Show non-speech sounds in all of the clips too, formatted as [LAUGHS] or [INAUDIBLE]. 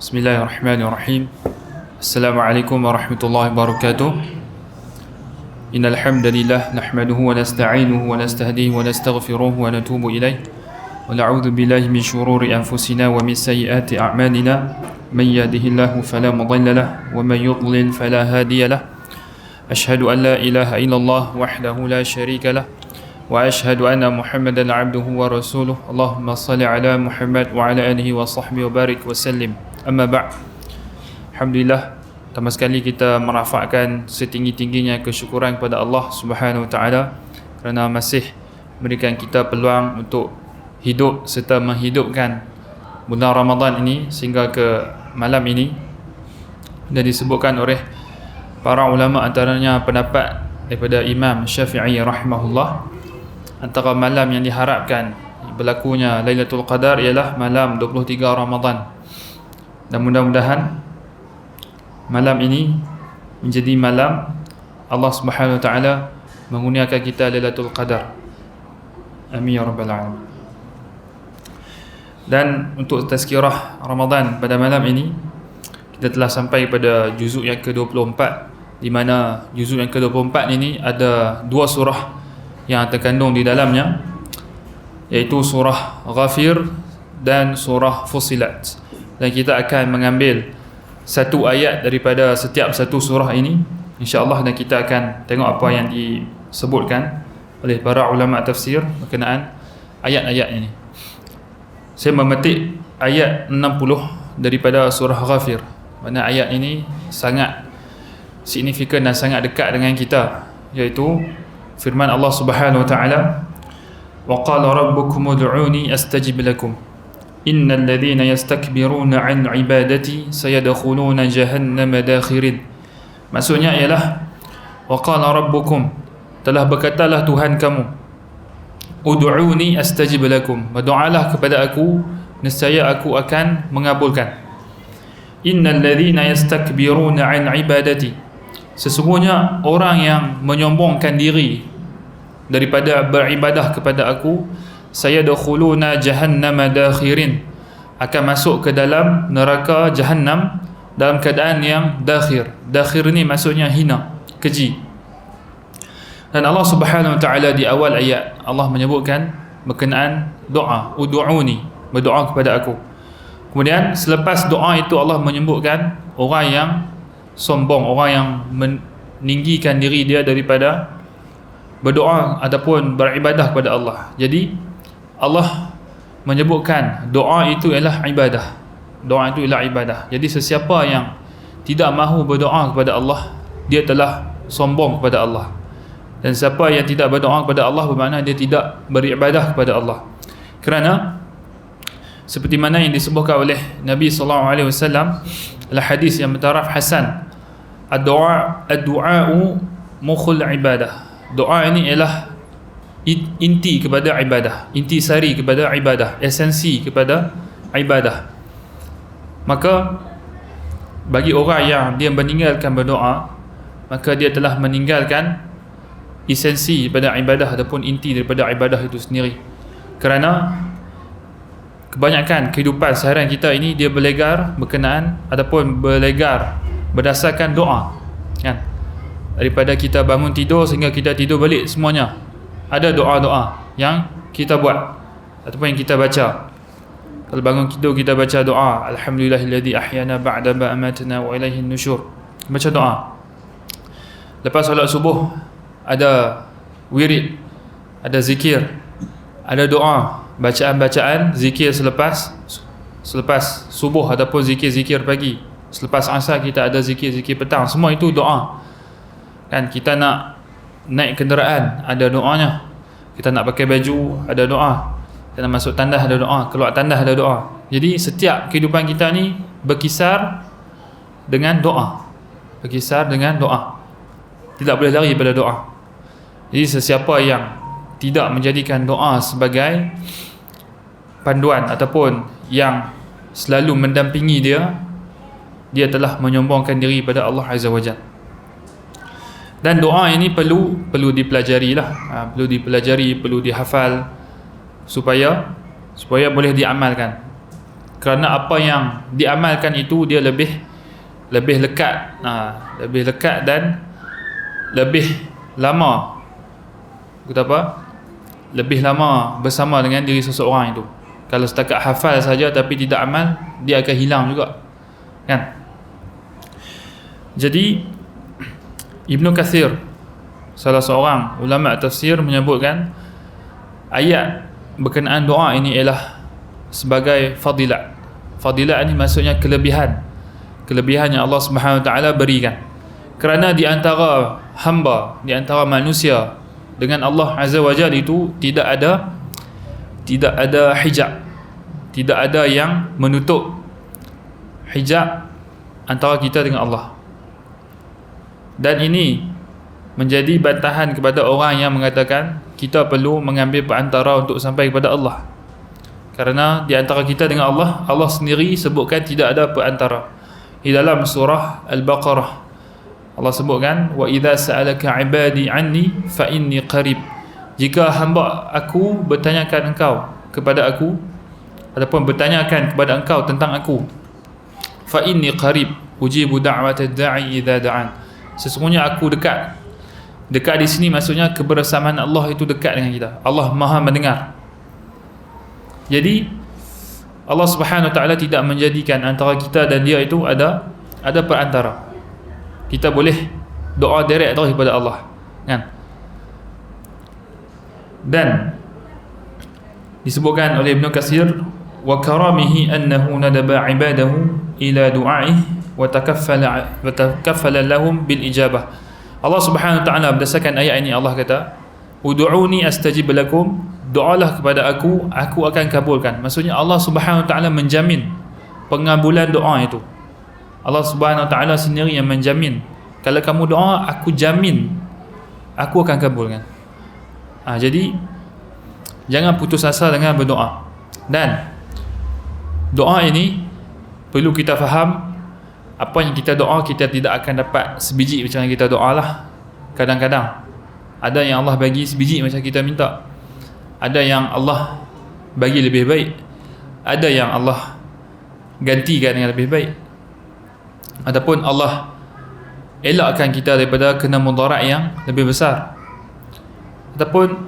بسم الله الرحمن الرحيم السلام عليكم ورحمة الله وبركاته إن الحمد لله نحمده ونستعينه ونستهديه ونستغفره ونتوب إليه ونعوذ بالله من شرور أنفسنا ومن سيئات أعمالنا من يهده الله فلا مضل له ومن يضلل فلا هادي له أشهد أن لا إله إلا الله وحده لا شريك له وأشهد أن محمدا عبده ورسوله اللهم صل على محمد وعلى آله وصحبه وبارك وسلم Amma ba' Alhamdulillah Pertama sekali kita merafakkan setinggi-tingginya kesyukuran kepada Allah Subhanahu Wa Taala, Kerana masih memberikan kita peluang untuk hidup serta menghidupkan bulan Ramadan ini sehingga ke malam ini. Dan disebutkan oleh para ulama antaranya pendapat daripada Imam Syafi'i rahimahullah antara malam yang diharapkan berlakunya Lailatul Qadar ialah malam 23 Ramadan dan mudah-mudahan malam ini menjadi malam Allah Subhanahu Wa Taala mengurniakan kita Lailatul Qadar. Amin ya rabbal alamin. Dan untuk tazkirah Ramadan pada malam ini kita telah sampai pada juzuk yang ke-24 di mana juzuk yang ke-24 ini ada dua surah yang terkandung di dalamnya iaitu surah Ghafir dan surah Fusilat. Dan kita akan mengambil satu ayat daripada setiap satu surah ini insya-Allah dan kita akan tengok apa yang disebutkan oleh para ulama tafsir berkenaan ayat-ayat ini. Saya memetik ayat 60 daripada surah Ghafir. Mana ayat ini sangat signifikan dan sangat dekat dengan kita iaitu firman Allah Subhanahu wa taala wa qala rabbukum ud'uni astajib lakum innal ladhina yastakbiruna an ibadati sayadkhuluna jahannama dakhirin. Maksudnya ialah qala rabbukum telah berkatalah Tuhan kamu ud'uni astajib lakum. Berdoalah kepada aku nescaya aku akan mengabulkan. Innal ladhina yastakbiruna an ibadati. Sesungguhnya orang yang menyombongkan diri daripada beribadah kepada aku saya dakhuluna jahannam dakhirin. Akan masuk ke dalam neraka jahannam dalam keadaan yang dakhir. Dakhir ni maksudnya hina keji. Dan Allah Subhanahu wa taala di awal ayat Allah menyebutkan berkenaan doa ud'uni berdoa kepada aku. Kemudian selepas doa itu Allah menyebutkan orang yang sombong orang yang meninggikan diri dia daripada berdoa ataupun beribadah kepada Allah. Jadi Allah menyebutkan doa itu ialah ibadah. Doa itu ialah ibadah. Jadi sesiapa yang tidak mahu berdoa kepada Allah dia telah sombong kepada Allah. Dan siapa yang tidak berdoa kepada Allah bermakna dia tidak beribadah kepada Allah. Kerana seperti mana yang disebutkan oleh Nabi sallallahu alaihi wasallam dalam hadis yang bertaraf hasan. Ad-du'a ad-du'a'u mukhul ibadah. Doa ini ialah inti kepada ibadah inti sari kepada ibadah esensi kepada ibadah. Maka bagi orang yang dia meninggalkan berdoa maka dia telah meninggalkan esensi pada ibadah ataupun inti daripada ibadah itu sendiri. Kerana kebanyakan kehidupan seharian kita ini dia berlegar berkenaan ataupun berlegar berdasarkan doa kan? Daripada kita bangun tidur sehingga kita tidur balik semuanya ada doa-doa yang kita buat. Ataupun yang kita baca. Kalau bangun tidur kita baca doa. Alhamdulillahilladzi ahyana ba'da ma amatna wa ilaihin nusyur baca doa. Lepas solat subuh ada wirid ada zikir ada doa. Bacaan-bacaan zikir selepas selepas subuh ataupun zikir-zikir pagi. Selepas asar kita ada zikir-zikir petang. Semua itu doa. Kan kita nak naik kenderaan ada doanya. Kita nak pakai baju ada doa. Kita nak masuk tandas ada doa. Keluar tandas ada doa. Jadi setiap kehidupan kita ni berkisar dengan doa. Berkisar dengan doa. Tidak boleh lari pada doa. Jadi sesiapa yang tidak menjadikan doa sebagai panduan ataupun yang selalu mendampingi dia dia telah menyombongkan diri pada Allah Azza wa Jalla dan doa ini perlu perlu dipelajari lah ha, perlu dipelajari perlu dihafal supaya supaya boleh diamalkan. Kerana apa yang diamalkan itu dia lebih lebih lekat. Ha, lebih lekat dan lebih lama. Kata apa? Lebih lama bersama dengan diri seseorang itu. Kalau setakat hafal saja tapi tidak amal dia akan hilang juga. Kan? Jadi Ibnu Kathir salah seorang ulama tafsir menyebutkan ayat berkenaan doa ini ialah sebagai fadilat. Fadilat ini maksudnya kelebihan. Kelebihan yang Allah Taala berikan. Kerana di antara hamba di antara manusia dengan Allah Azza wa Jalla itu tidak ada tidak ada hijab. Tidak ada yang menutup hijab antara kita dengan Allah dan ini menjadi bantahan kepada orang yang mengatakan kita perlu mengambil perantara untuk sampai kepada Allah. Kerana di antara kita dengan Allah Allah sendiri sebutkan tidak ada perantara. Di dalam surah Al-Baqarah Allah sebutkan wa idza sa'alaka 'ibadi 'anni fa inni qarib. Jika hamba aku bertanyakan engkau kepada aku ataupun bertanyakan kepada engkau tentang aku fa inni qarib ujibu da'watad da'i idza da'an sesungguhnya aku dekat. Dekat di sini maksudnya kebersamaan Allah itu dekat dengan kita. Allah Maha mendengar. Jadi Allah Subhanahu Wa Taala tidak menjadikan antara kita dan dia itu ada ada perantara. Kita boleh doa direct terus kepada Allah kan? Dan disebutkan oleh Ibn Qasir wa karamihi annahu nadaba ibadahu ila du'a'ih wa takaffala lahum bil ijabah Allah Subhanahu taala berdasarkan ayat ini Allah kata ud'uni astajib lakum. Doalah kepada aku aku akan kabulkan. Maksudnya Allah Subhanahu taala menjamin pengabulan doa itu. Allah Subhanahu Taala sendiri yang menjamin. Kalau kamu doa aku jamin aku akan kabulkan. Ha, jadi jangan putus asa dengan berdoa. Dan doa ini perlu kita faham apa yang kita doa kita tidak akan dapat sebiji macam yang kita doa lah. Kadang-kadang. Ada yang Allah bagi sebiji macam kita minta. Ada yang Allah bagi lebih baik. Ada yang Allah gantikan dengan lebih baik. Ataupun Allah elakkan kita daripada kena mudarat yang lebih besar. Ataupun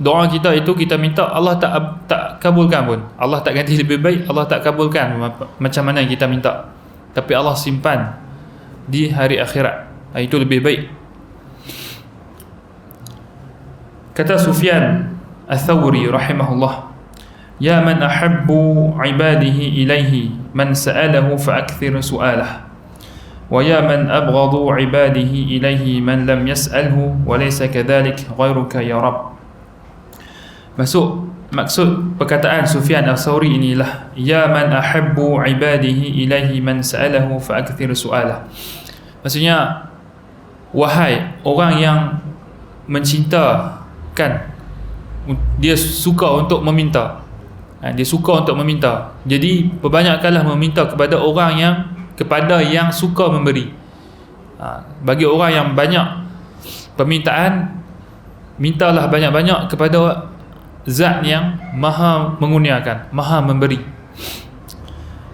doa kita itu kita minta Allah tak tak kabulkan pun. Allah tak ganti [LAUGHS] lebih baik Allah tak kabulkan macam mana yang kita minta tapi Allah simpan di hari akhirat. Itu lebih baik. Kata Sufyan Al-Thawri rahimahullah Ya man ahabbu ibadihi ilaihi man sa'alahu fa'akthir su'alah. Wa ya man abghadu ibadihi ilaihi man lam yas'alhu wa laysa kadhalik ghayruka ya rab masuk maksud perkataan Sufyan al-Thawri inilah ya man ahabbu ibadihi ilaihi man sa'alahu fa'akthir su'alah. Maksudnya wahai orang yang mencintakan dia suka untuk meminta. Ha, dia suka untuk meminta. Jadi perbanyakkanlah meminta kepada orang yang kepada yang suka memberi. Ha, bagi orang yang banyak permintaan mintalah banyak-banyak kepada zat yang maha menguniakan maha memberi.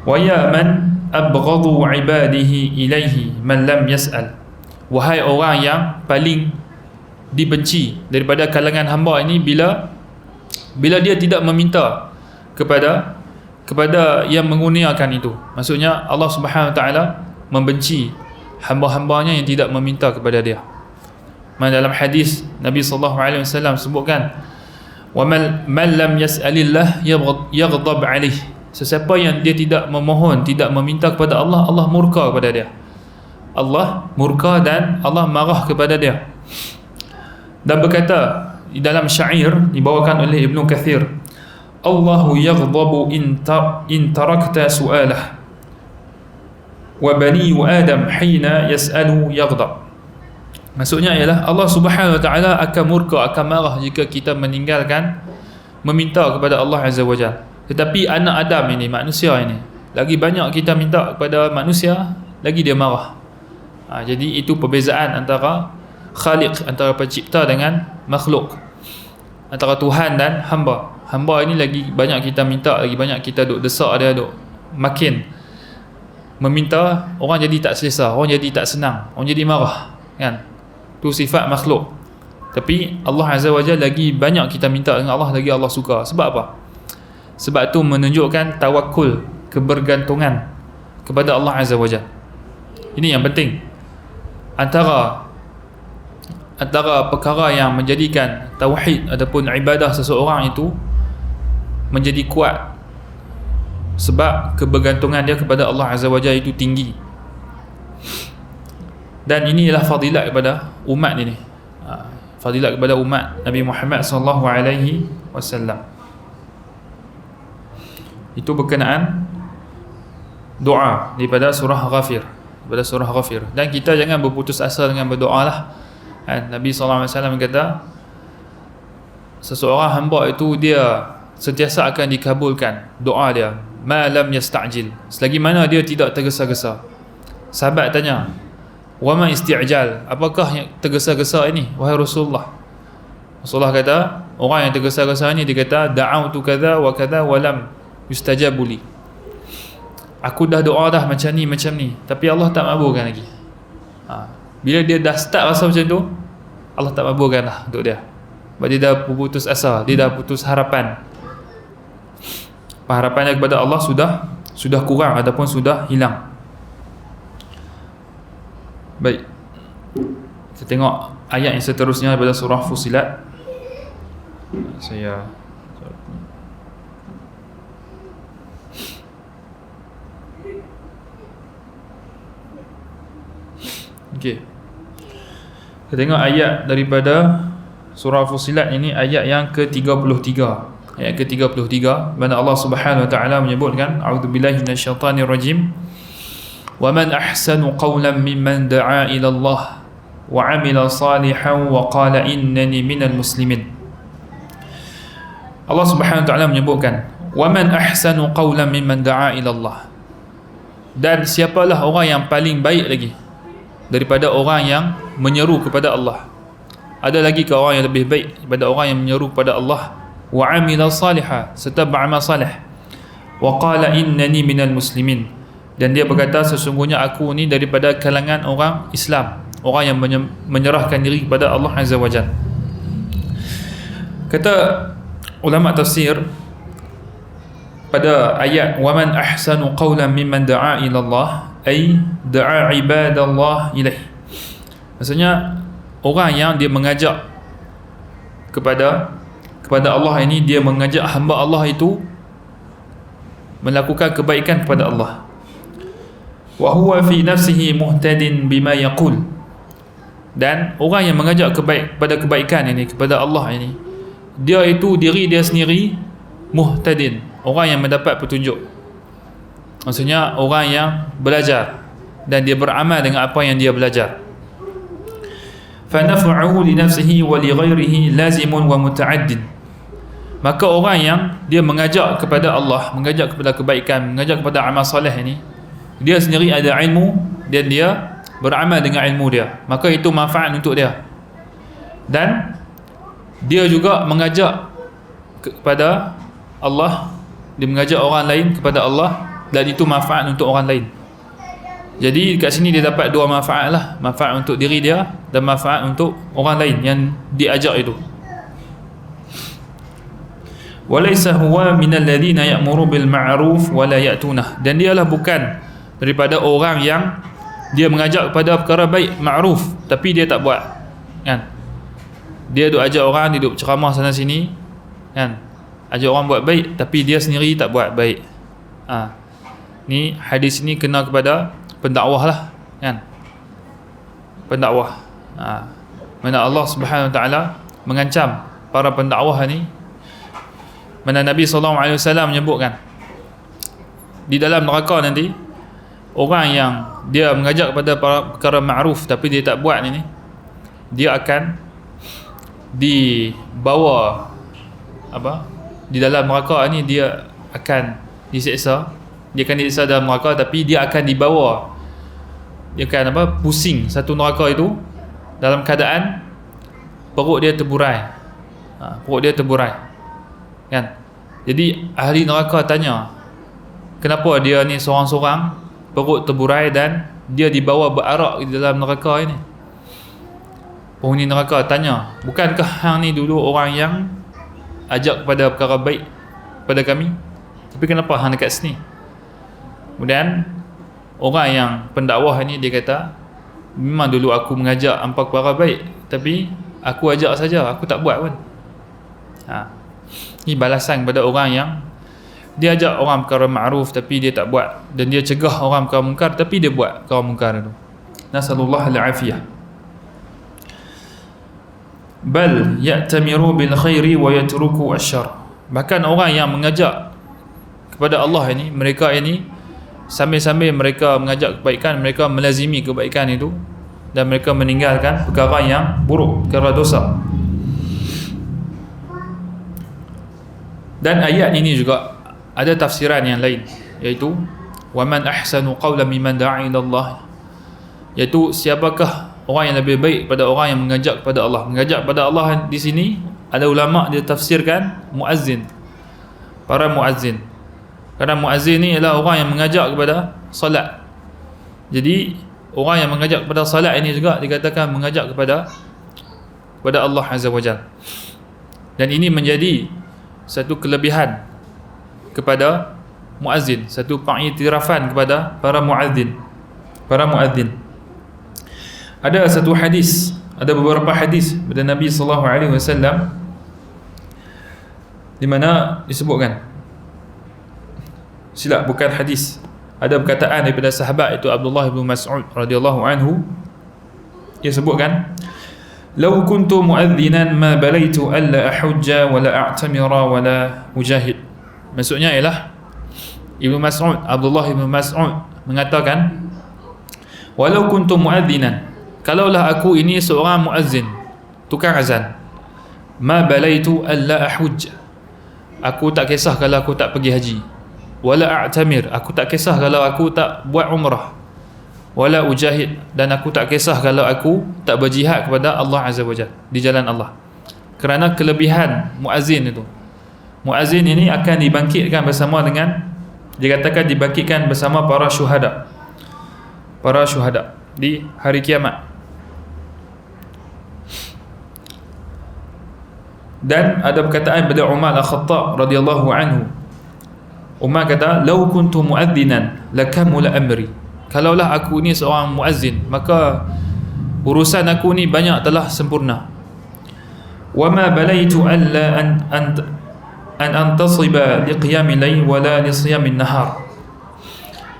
Wa ya man abghadu ibadihi ilaihi man lam yas'al. Wahai orang yang paling dibenci daripada kalangan hamba ini bila bila dia tidak meminta kepada kepada yang menguniakan itu. Maksudnya Allah Subhanahu Wa Taala membenci hamba-hambanya yang tidak meminta kepada dia. Mana dalam hadis Nabi sallallahu alaihi wasallam sebutkan wa man lam yas'alillah yaghdab alaihi sesiapa yang dia tidak memohon tidak meminta kepada Allah Allah murka kepada dia Allah murka dan Allah marah kepada dia dan berkata di dalam syair dibawakan oleh Ibnu Kathir Allah yaghdabu in ta in tarakta su'alah wa bani Adam hina yas'alu yaghdab maksudnya ialah Allah Subhanahu wa taala akan murka akan marah jika kita meninggalkan meminta kepada Allah Azza wa Jalla. Tetapi anak Adam ini manusia ini lagi banyak kita minta kepada manusia lagi dia marah. Ha, jadi itu perbezaan antara khaliq antara pencipta dengan makhluk. Antara Tuhan dan hamba. Hamba ini lagi banyak kita minta lagi banyak kita duk desak dia duk makin. Meminta orang jadi tak selesa orang jadi tak senang orang jadi marah kan tu sifat makhluk. Tapi Allah Azza wa Jalla lagi banyak kita minta dengan Allah lagi Allah suka. Sebab apa? Sebab tu menunjukkan tawakul kebergantungan kepada Allah Azza wa Jalla. Ini yang penting. Antara antara perkara yang menjadikan tauhid ataupun ibadah seseorang itu menjadi kuat sebab kebergantungan dia kepada Allah Azza wa Jalla itu tinggi dan inilah fadilat kepada umat ini. Ha, fadilat kepada umat Nabi Muhammad sallallahu alaihi wasallam. Itu berkenaan doa daripada surah Ghafir daripada surah Ghafir. Dan kita jangan berputus asa dengan berdoa lah. Kan? Nabi SAW kata seseorang hamba itu dia sentiasa akan dikabulkan doa dia. Malam yasta'jil. Selagi mana dia tidak tergesa-gesa. Sahabat tanya wama isti'jal? Apakah yang tergesa-gesa ini? Wahai Rasulullah. Rasulullah kata orang yang tergesa-gesa ini dia kata da'autu kadha wa kadha wa lam yustajabuli aku dah doa dah macam ni macam ni. Tapi Allah tak mabulkan lagi. Ha. Bila dia dah start rasa macam tu Allah tak mabulkan lah untuk dia. Sebab dia dah putus asa Dia dah putus harapan. Pengharapannya kepada Allah sudah Sudah kurang ataupun sudah hilang Baik Kita tengok ayat yang seterusnya daripada surah Fusilat Saya Okay kita tengok ayat daripada surah Fusilat ini ayat yang ke-33. Ayat ke-33 mana Allah Subhanahu wa taala menyebutkan a'udzubillahi minasyaitonir rajim. Qawlan mimman da'a ila Allah wa 'amila salihan wa qala innani minal muslimin. Allah Subhanahu wa taala menyebutkan wa man ahsanu qawlan mimman da'a ila Allah. Dan siapalah orang yang paling baik lagi daripada orang yang menyeru kepada Allah ada lagi ke orang yang lebih baik daripada orang yang menyeru kepada Allah wa amila salihah serta beramal salih wa qala innani minal muslimin dan dia berkata sesungguhnya aku ni daripada kalangan orang Islam. Orang yang menyerahkan diri kepada Allah Azza wa Jalla kata ulama tafsir pada ayat wa man ahsanu qawlan mimman da'a ila Allah ay da'a ibadallah ilaih. Maksudnya orang yang dia mengajak kepada kepada Allah ini dia mengajak hamba Allah itu melakukan kebaikan kepada Allah wa huwa fi nafsihi muhtadin bima yaqul. Dan orang yang mengajak kebaik pada kebaikan ini kepada Allah ini dia itu diri dia sendiri muhtadin. Orang yang mendapat petunjuk. Maksudnya orang yang belajar dan dia beramal dengan apa yang dia belajar. Fanaf'uhu li nafsihi wa li ghairihi lazimun wa muta'addid maka orang yang dia mengajak kepada Allah mengajak kepada kebaikan mengajak kepada amal soleh ini dia sendiri ada ilmu dan dia beramal dengan ilmu dia. Maka itu manfaat untuk dia. Dan dia juga mengajak kepada Allah dia mengajak orang lain kepada Allah dan itu manfaat untuk orang lain. Jadi kat sini dia dapat dua manfaat lah. Manfaat untuk diri dia dan manfaat untuk orang lain yang diajak itu. Walaysa huwa minal ladina ya'muru bil ma'ruf wa la ya'tunah. Dan dialah bukan daripada orang yang dia mengajak kepada perkara baik ma'ruf tapi dia tak buat kan? Dia duk ajak orang dia duk ceramah sana sini kan? Ajak orang buat baik tapi dia sendiri tak buat baik. Ha. Ni hadis ni kena kepada pendakwah lah kan? Pendakwah. Ha. mana Allah subhanahu wa ta'ala mengancam para pendakwah ni. Mana Nabi SAW menyebutkan di dalam neraka nanti orang yang dia mengajak kepada perkara ma'ruf tapi dia tak buat ni dia akan dibawa apa di dalam neraka ni dia akan diseksa. Dia akan disiksa dalam neraka tapi dia akan dibawa. Dia akan apa pusing satu neraka itu dalam keadaan perut dia terburai. Ha, perut dia terburai. Kan? Jadi ahli neraka tanya kenapa dia ni seorang-seorang perut terburai dan dia dibawa berarak di dalam neraka ini. Penghuni neraka tanya bukankah hang ni dulu orang yang ajak kepada perkara baik pada kami? Tapi kenapa hang dekat sini? Kemudian orang yang pendakwah ni dia kata memang dulu aku mengajak hampa perkara baik tapi aku ajak saja aku tak buat pun. Ha. ni balasan kepada orang yang dia ajak orang perkara ma'ruf tapi dia tak buat. Dan dia cegah orang perkara mungkar tapi dia buat perkara mungkar itu nasallallahu al-afiyah bal ya'tamiru bil khairi wa yatruku asyar. Bahkan orang yang mengajak kepada Allah ini mereka ini sambil-sambil mereka mengajak kebaikan mereka melazimi kebaikan itu dan mereka meninggalkan perkara yang buruk perkara dosa. Dan ayat ini juga ada tafsiran yang lain iaitu waman ahsanu qawlan mimman da'a ila Allah. Iaitu siapakah orang yang lebih baik pada orang yang mengajak kepada Allah? Mengajak kepada Allah di sini ada ulama dia tafsirkan muazzin. Para muazzin. Kerana muazzin ni adalah orang yang mengajak kepada solat. Jadi orang yang mengajak kepada solat ini juga dikatakan mengajak kepada kepada Allah Azza wa Jalla dan ini menjadi satu kelebihan kepada muazzin. Satu pengiktirafan kepada para muazzin. Para muazzin. Ada satu hadis ada beberapa hadis dari Nabi sallallahu alaihi wasallam di mana disebutkan. Silap bukan hadis. Ada perkataan daripada sahabat itu Abdullah bin Mas'ud radhiyallahu anhu. Dia sebutkan "Lau kuntu mu'adzinan ma balaitu alla ahujja wa la a'tamira wa la ujahid." Maksudnya ialah Ibnu Mas'ud Abdullah Ibnu Mas'ud mengatakan walau kuntu muadzinan kalaulah aku ini seorang muazzin tukang azan ma balaitu alla ahuj aku tak kisah kalau aku tak pergi haji. Wala a'tamir aku tak kisah kalau aku tak buat umrah. Wala ujahid dan aku tak kisah kalau aku tak berjihad kepada Allah Azza wa di jalan Allah. Kerana kelebihan muazzin itu muazzin ini akan dibangkitkan bersama dengan dikatakan dibangkitkan bersama para syuhada. Para syuhada di hari kiamat. Dan ada perkataan pada Umar Al-Khattab radhiyallahu anhu. Umar kata lau kuntu muazzinan lakamula amri. Kalaulah aku ni seorang muazzin maka urusan aku ni banyak telah sempurna. Wama balaitu alla an, an an antasiba liqiyam layl wa la nisyam nahar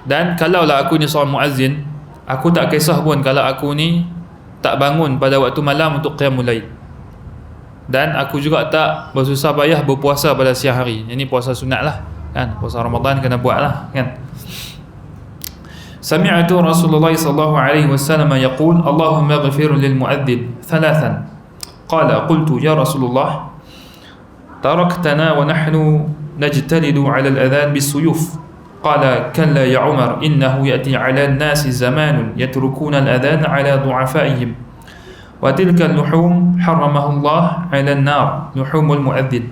dan kalaulah aku ni seorang muazzin aku tak kisah pun kalau aku ni tak bangun pada waktu malam untuk qiyam layl. Dan aku juga tak bersusah payah berpuasa pada siang hari. Ini puasa sunat lah kan? Puasa Ramadan kena buat lah kan? Sami'atu Rasulullah sallallahu alaihi wasallam yaqul Allahumma ighfir lil mu'adhdhin thalathan. Qala qultu ya Rasulullah تركتنا ونحن نجتلد على الأذان بالسيوف قال كلا يا عمر إنه يأتي على الناس زمان يتركون الأذان على ضعفائهم وتلك اللحوم حرمها الله على النار لحوم المؤذن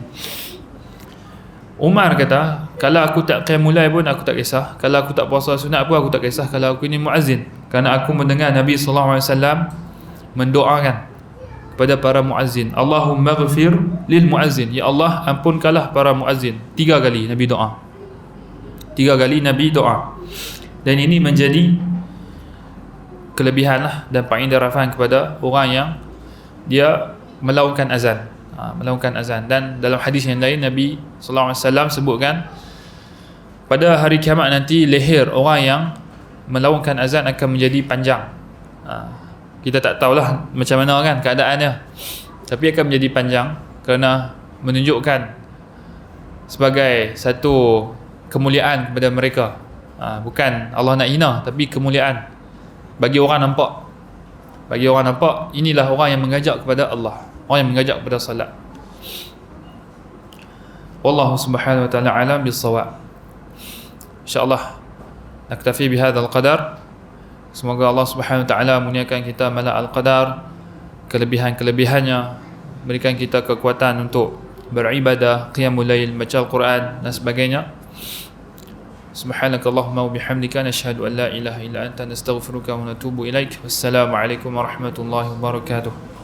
Umar kata, kalau aku tak qiyam mulai pun aku tak kisah. Kalau aku tak puasa sunat pun aku tak kisah kalau aku ini muazzin. Kerana aku mendengar Nabi sallallahu alaihi wasallam mendoakan kepada para muazzin. Allahumma ghafir lil muazzin. Ya Allah ampunkanlah para muazzin. Tiga kali Nabi doa. Tiga kali Nabi doa. Dan ini menjadi kelebihan lah dan pengindarahan kepada orang yang dia melakukan azan. Ha, melakukan azan. Dan dalam hadis yang lain Nabi sallallahu alaihi wasallam sebutkan pada hari kiamat nanti leher orang yang melakukan azan akan menjadi panjang kita tak tahulah macam mana kan keadaannya tapi akan menjadi panjang kerana menunjukkan sebagai satu kemuliaan kepada mereka. Ha, bukan Allah nak hina tapi kemuliaan bagi orang nampak. Bagi orang nampak inilah orang yang mengajak kepada Allah. Orang yang mengajak kepada salat Wallahu subhanahu wa ta'ala alam bisawab InsyaAllah Naktafi bihadal qadar Semoga Allah Subhanahu taala muliakan kita malam al-qadar kelebihan-kelebihannya berikan kita kekuatan untuk beribadah qiyamul lail baca al-Quran dan sebagainya. Subhanakallahumma wa bihamdika nashhadu an la ilaha illa anta nastaghfiruka wa natubu ilaik. Wassalamu alaikum warahmatullahi wabarakatuh